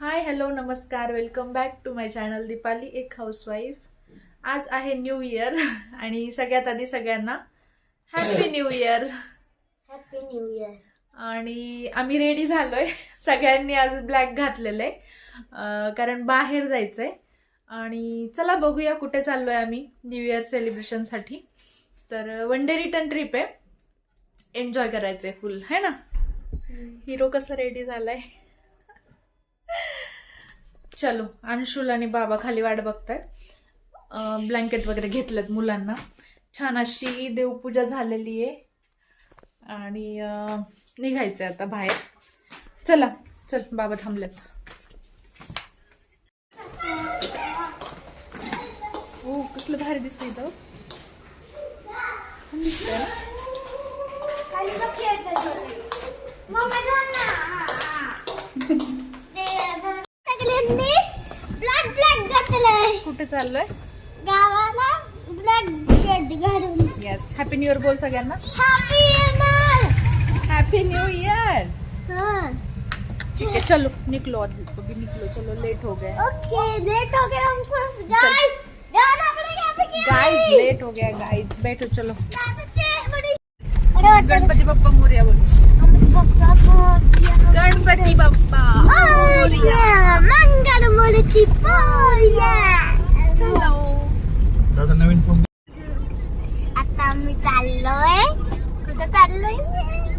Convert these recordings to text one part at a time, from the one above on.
हाय hello नमस्कार. Welcome back to my channel Deepali एक housewife आज आहे न्यू इयर आणि सगळ्यात आधी सगळ्यांना happy new year happy new year आणि आम्ही रेडी झालोय. सगळ्यांनी आज ब्लॅक घातलेलं आहे कारण बाहेर जायचंय. आणि चला बघूया कुठे चाललोय आम्ही न्यू इयर सेलिब्रेशनसाठी तर वन डे रिटर्न ट्रिप आहे. एन्जॉय करायचंय फुल है ना? हिरो कसा रेडी झालाय? चलो अंशुल आणि बाबा खाली वाट बघतायत. ब्लँकेट वगैरे घेतलेत मुलांना. छान अशी देवपूजा झालेली आहे. आणि अं, निघायचंय आता बाहेर. चला चल बाबा थांबलेत. हो कसलं भारी दिसतंय तो छान दिसतंय. सगळ्यांनी ब्लॅक ब्लॅक घातलंय. कुठे चाललोय? गावाला ब्लॅक शर्ट घालून. येस हॅपी न्यू इयर बोल सगळ्यांना. Happy year happy new year ठीक है चलो. निकलो. अभी अभी निकलो. चलो लेट हो गए ओके लेट हो गया हम गाइस गाइस लेट हो गया गाइस बैठो चलो. गणपती बाप्पा मोरया बोल. गणपती बाप्पा मोरया. मंगल मूर्ती दादा नवीन फोन आता आम्ही चाललोय. कुठं चाललोय?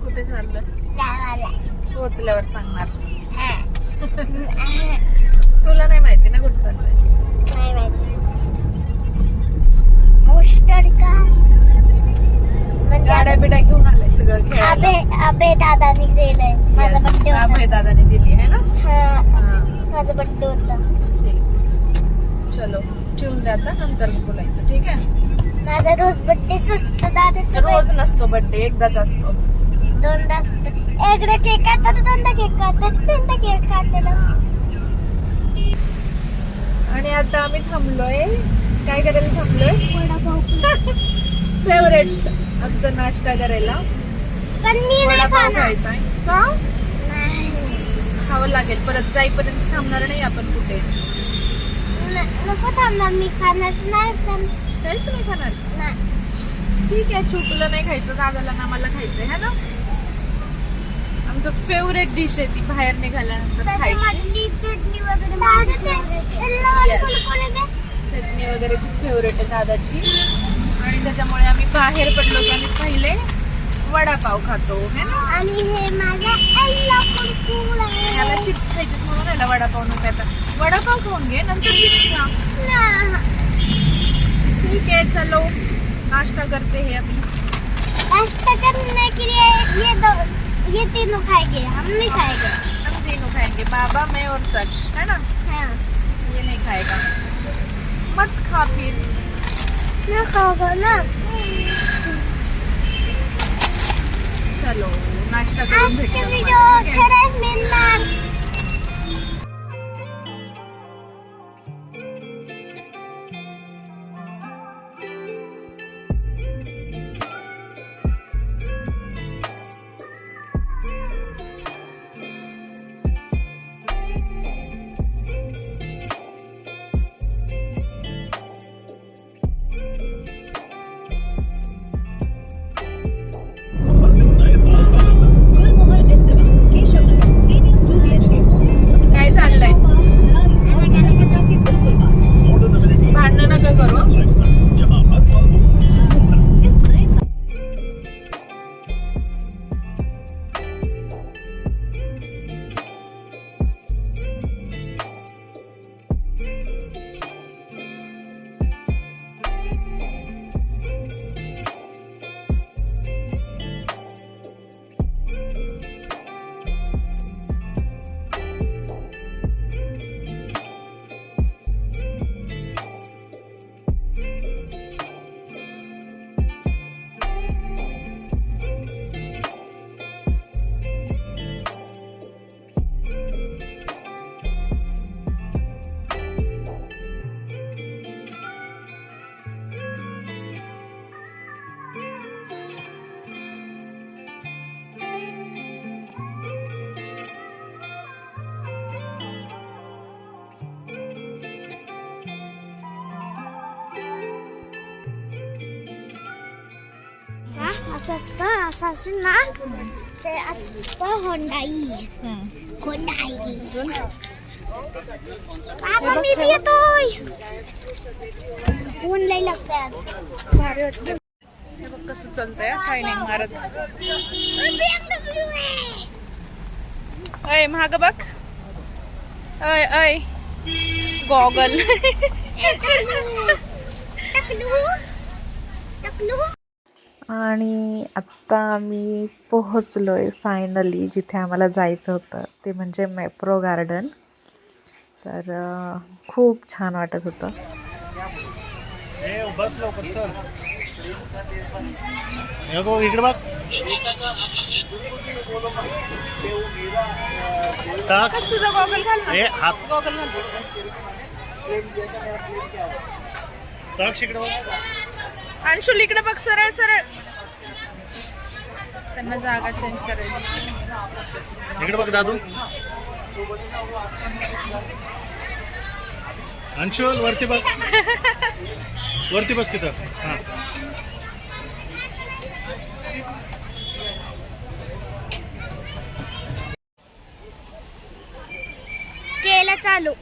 कुठे चाललोय? गावाला. पोहोचल्यावर सांगणार. हा. तुला नाही माहिती ना कुठे चाललोय? नाही माहिती. मोस्टर का? गाड्या बिड्या घेऊन आलाय सगळं खेळायला. अबे दादानी दिलंय. माझा बड्डे Yes, होता. अभय दादाने दिली है ना? हा माझा बड्डे होता. ठीक. चलो ठेवून द्या आता नंतर बोलायचं ठीक आहे? माझा रोज बड्डे असतो दादाचा रोज नसतो बर्थडे एकदाच असतो. दोनदा असतो. एकदा केक काढतात दोनदा केक काढतात दोनदा केक काढतात आणि आता आम्ही थांबलोय. काय करायला थांबलोय? वडापाव. फेवरेट आमचा नाश्ता करायला? वडापाव खाणार. खायचा आहे का? नाही. खावं लागेल. परत जाईपर्यंत थांबणार नाही आपण कुठे. नको थांबणार मी खाणारच नाही काहीच नाही खाणार? नाही. ठीक आहे छोटूला नाही खायचं दादाला ना मला खायचंय है ना? आमचं फेवरेट डिश आहे ती बाहेर निघाल्यानंतर खायची. चटणी वगैरे खूप फेवरेट आहे दादाची. त्याच्यामुळे आम्ही बाहेर पडलो की आम्ही पहिले वडापाव खातो है ना? आणि हे आहे. याला चिप्स खायचे म्हणून याला वडापाव नको आता. वडापाव खाऊन घे नंतर चिप्स खा. ना. ठीक है चलो. नाश्ता करते हैं अभी नाश्ता करने के लिए ये दो ये तीनों खाएंगे हम नहीं खाएंगे. हम तीनों खाएंगे बाबा मैं और तक्ष है ना? हाँ. ये नहीं खाएगा। मत खा फिर। ना खाओगे ना चलो नाश्ता करून आज भेटू के तुम्हाला, वीडियो ठीक आहे? खरंच मिळणार असं असं असतं असं असेल ना ते असतं होंडाई होंडाई बाबा मी बी येतोय ऊन लई लागतंय आज भारी वाटतं हे बघ कसं चालतंय शायनिंग मारत BMW आहे. अय महाग बघ अय अय गॉगल आणि आत्ता आम्ही पोहोचलोय फायनली जिथे आम्हाला जायचं होतं. ते म्हणजे मेप्रो गार्डन तर खूप छान वाटत होतं. बस लवकर चल हे बघ इकडे बघ. टाक तुझा अंशुल इकडे बघ सरळ सरळ. त्यांना जागा चेंज करायची. इकडे बघ दादू. अंशुल वरती बघ. वरती बस तिथं. हा. केलं चालू.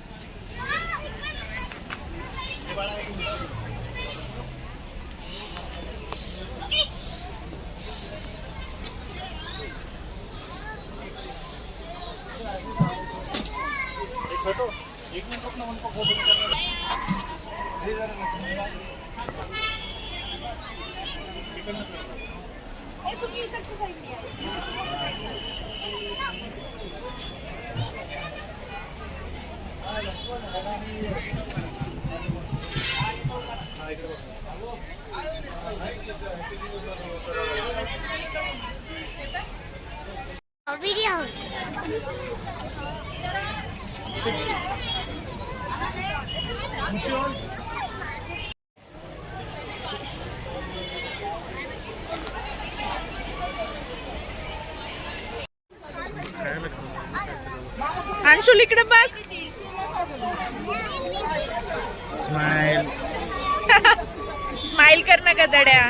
व्हिडिओ अंशुल इकडे बघ. स्माइल स्माइल कर ना गदड्या.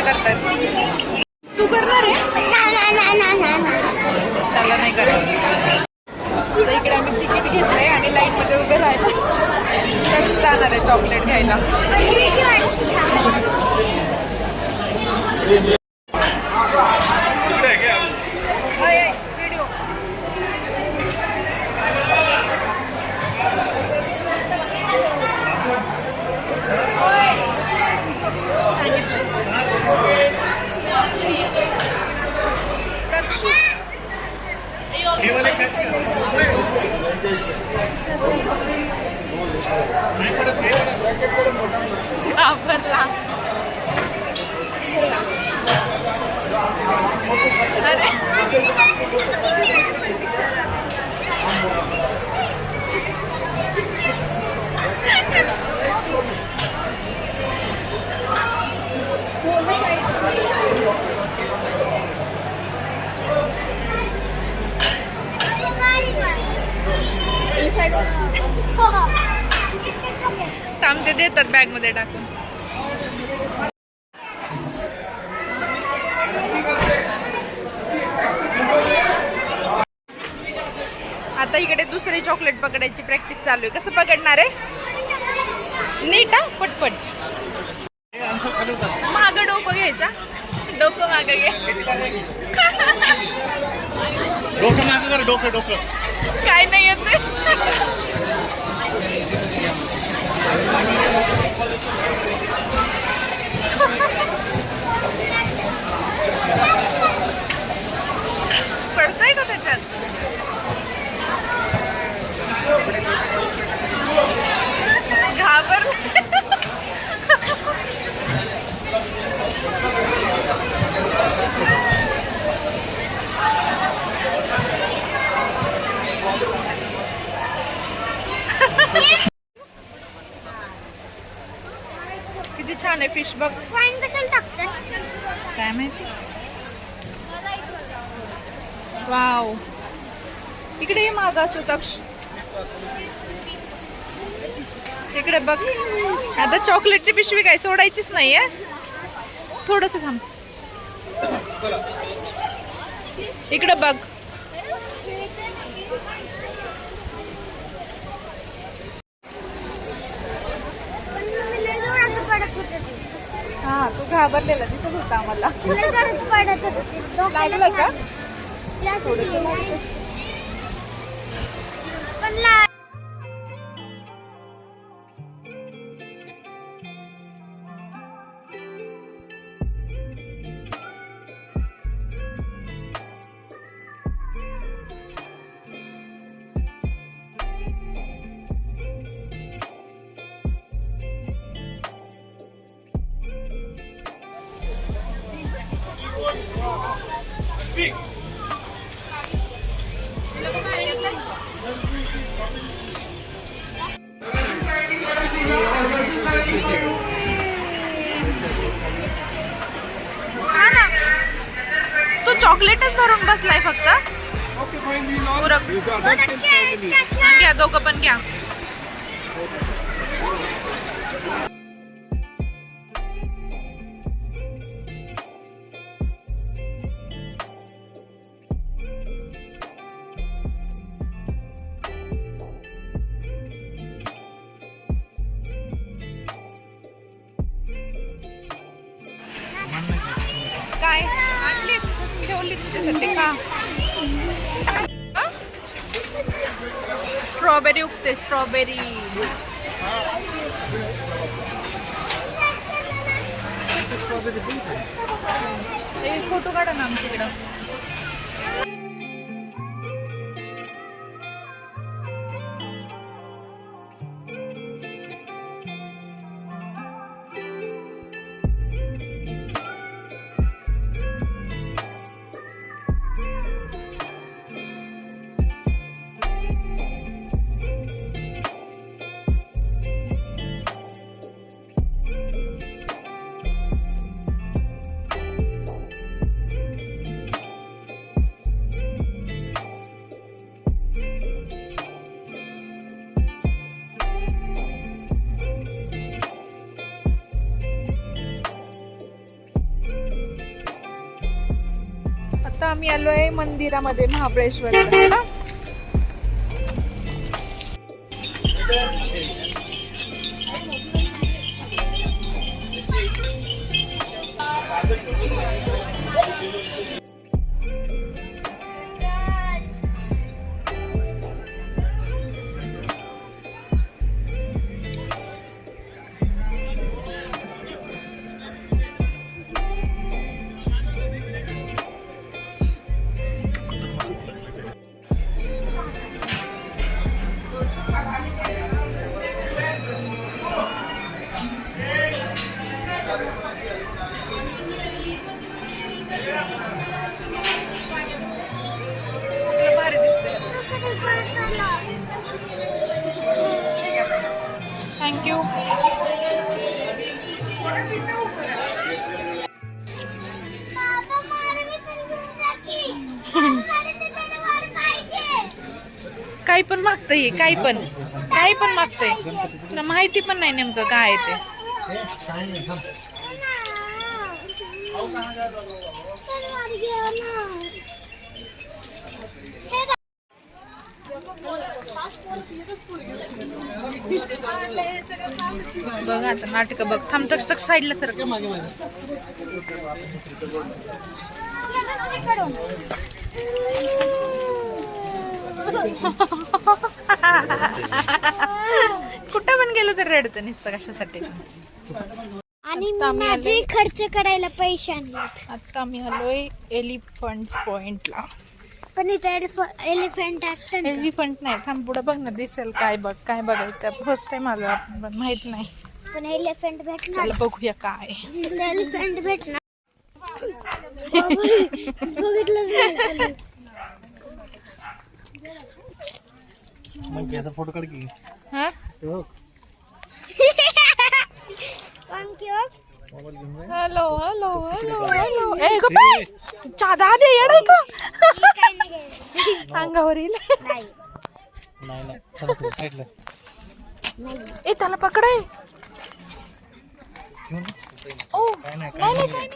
कसे करतात तू करणार आहे? त्याला नाही करायचं. आता इकडे आम्ही तिकीट घेतलंय आणि लाईन मध्ये उभे राहिलं तर जाणार आहे चॉकलेट घ्यायला भीती वाटते व्हिडिओ दक्षू हे वाले catch कर. नाही पडत, नाही पडत. घाबरला अरे. थांब ते देतात बॅगमध्ये टाकून. आता इकडे दुसरी चॉकलेट पकडायची प्रॅक्टिस चालू आहे. कसं पकडणार आहे? नीट हा? पटपट. मागं डोकं घ्यायचा डोकं मागं घे डोकं मागं कर डोकं डोकं. काय नाही येत पडतंय का त्याच्यात? बराबर. किती छान आहे फिश बघ. काय माहिती? वाव इकडे माग असं तक्ष. इकडे बघ. आता चॉकलेटची पिशवी काय सोडायचीच नाही आहे थोडस थांब. इकडे बघ. हा तू घाबरलेला दिसत होता आम्हाला. लागलं का? तू चॉकलेटच धरून बसलाय फक्त. हा, घ्या दोघं पण घ्या. ठेवली तुझ्यासाठी का? स्ट्रॉबेरी उगते स्ट्रॉबेरी. फोटो काढा ना आमच्याकडं. आम्ही आलोय मंदिरामध्ये महाबळेश्वर थँक्यू बाबा, पण काही पण मागतंय हे, काही पण. काही पण मागतंय. तुला माहिती पण नाही नेमकं काय आहे ते. बघ. आता नाटक बघ थांब तक तक साईडला सर कुठं पण गेलो तर रडतं निसतं कशासाठी आणि आम्ही माझे आलोय. खर्च करायला पैसे आणलेत आता आम्ही आलोय एलिफंट पॉइंटला. पण इथे एलिफंट असतं. एलिफंट नाही थांब पुढे बघ ना दिसेल काय बघ काय बघायचं फर्स्ट टाइम आलो आपण पण माहीत नाही. पण एलिफंट भेटणार. चला बघूया काय. एलिफंट भेटणार. बघितलंच नाही मग याचा फोटो काढ की. हा? हो. पंखी बघ. मोबाईल घेऊन जा. Hello hello hello hello. ए गं बाई! चादा दे येडा का काय नाही. घ्यायचं. अंगावर येईल ए त्याला पकडाय. ओ नाही नाही काय नाही.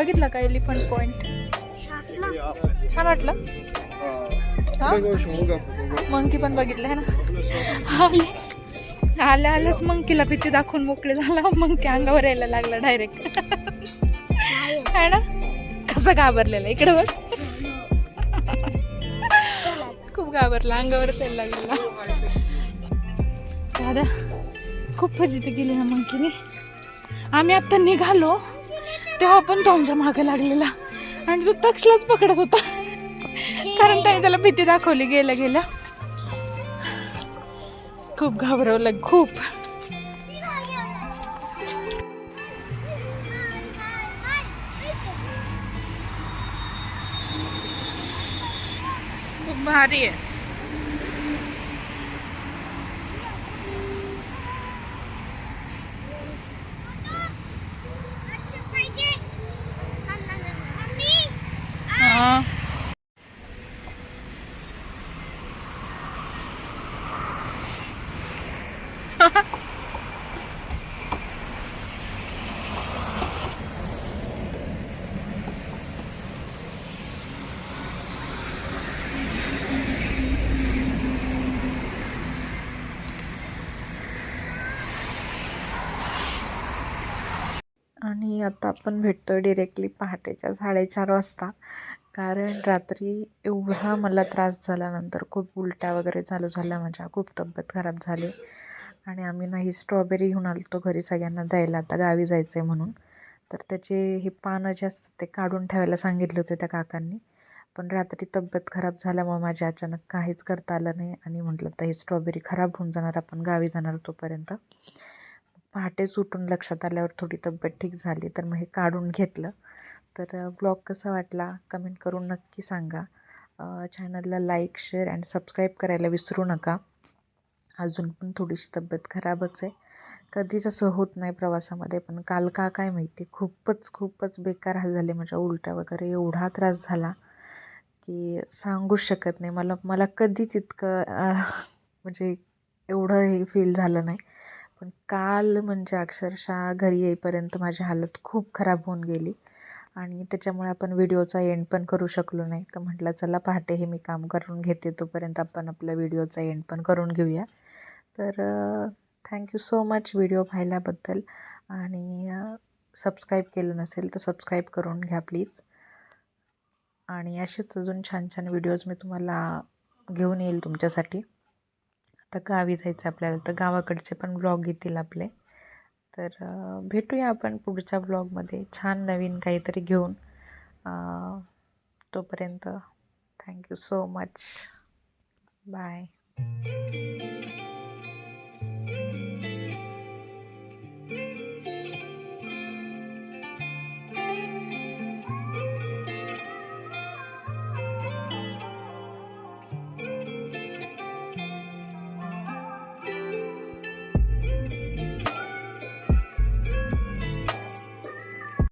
बघितलं का एलिफंट पॉइंट छान वाटलं. हा? मंकी पण बघितलं है ना. आले. आल्या आल्याच मंकीला भीती दाखवून मोकळे झाला. मंकी अंगावर यायला लागला डायरेक्ट है ना? कसं घाबरलेला इकडे बघ. खूप घाबरला अंगावरच यायला लागलेला. दादा खूप फजिती केली ना मंकीने आम्ही आता निघालो. तेव्हा पण तो आमच्या मागे लागलेला. आणि तो तक्षलाच पकडत होता. कारण त्याने त्याला भीती दाखवली गेल्या गेल्या खूप घाबरवलं खूप. खूप भारी आहे असं पाहिजे. मम्मी हा आणि आता आपण भेटतो आहे डिरेक्टली पहाटेच्या साडेचार वाजता. कारण रात्री एवढा मला त्रास झाल्यानंतर खूप उलट्या वगैरे चालू झाल्या माझ्या खूप तब्येत खराब झाली. आणि आम्ही नाही स्ट्रॉबेरी घेऊन आलो होतो घरी सगळ्यांना द्यायला आता गावी जायचं आहे म्हणून. तर त्याचे हे पानं जे असतात ते काढून ठेवायला सांगितले होते त्या काकांनी. पण रात्री तब्येत खराब झाल्यामुळे माझ्या अचानक काहीच करता आलं नाही. आणि म्हटलं तर ही स्ट्रॉबेरी खराब होऊन जाणार आपण गावी जाणार तोपर्यंत. पहाटेच उठून लक्षात आल्यावर थोडी तब्येत ठीक झाली तर मग हे काढून घेतलं. तर ब्लॉग कसा वाटला कमेंट करून नक्की सांगा. चॅनलला लाईक शेअर अँड सबस्क्राईब करायला विसरू नका. अजून पण थोडीशी तब्येत खराबच आहे. कधीच असं होत नाही प्रवासामध्ये पण काल का काय माहिती खूपच खूपच बेकार हाल झाले माझ्या उलट्या वगैरे. एवढा त्रास झाला की सांगूच शकत नाही. मला मला कधीच इतकं म्हणजे एवढं हे फील झालं नाही. पण काल म्हणजे अक्षरशः घरी येईपर्यंत माझी हालत खूप खराब होऊन गेली. आणि त्याच्यामुळे आपण व्हिडिओचा एंड पण करू शकलो नाही. तर म्हटलं चला पहाटे हे मी काम करून घेते. तोपर्यंत आपण आपल्या व्हिडिओचा एंड पण करून घेऊया. तर थँक्यू सो मच व्हिडिओ पाहिल्याबद्दल. आणि सबस्क्राईब केलं नसेल तर सबस्क्राईब करून घ्या प्लीज आणि असेच अजून छान छान व्हिडिओज मी तुम्हाला घेऊन येईल तुमच्यासाठी. आता गावी जायचं आपल्याला तर गावाकडचे पण ब्लॉग येतील आपले. तर भेटूया आपण पुढच्या ब्लॉगमध्ये छान नवीन काहीतरी घेऊन. तोपर्यंत थँक्यू सो मच बाय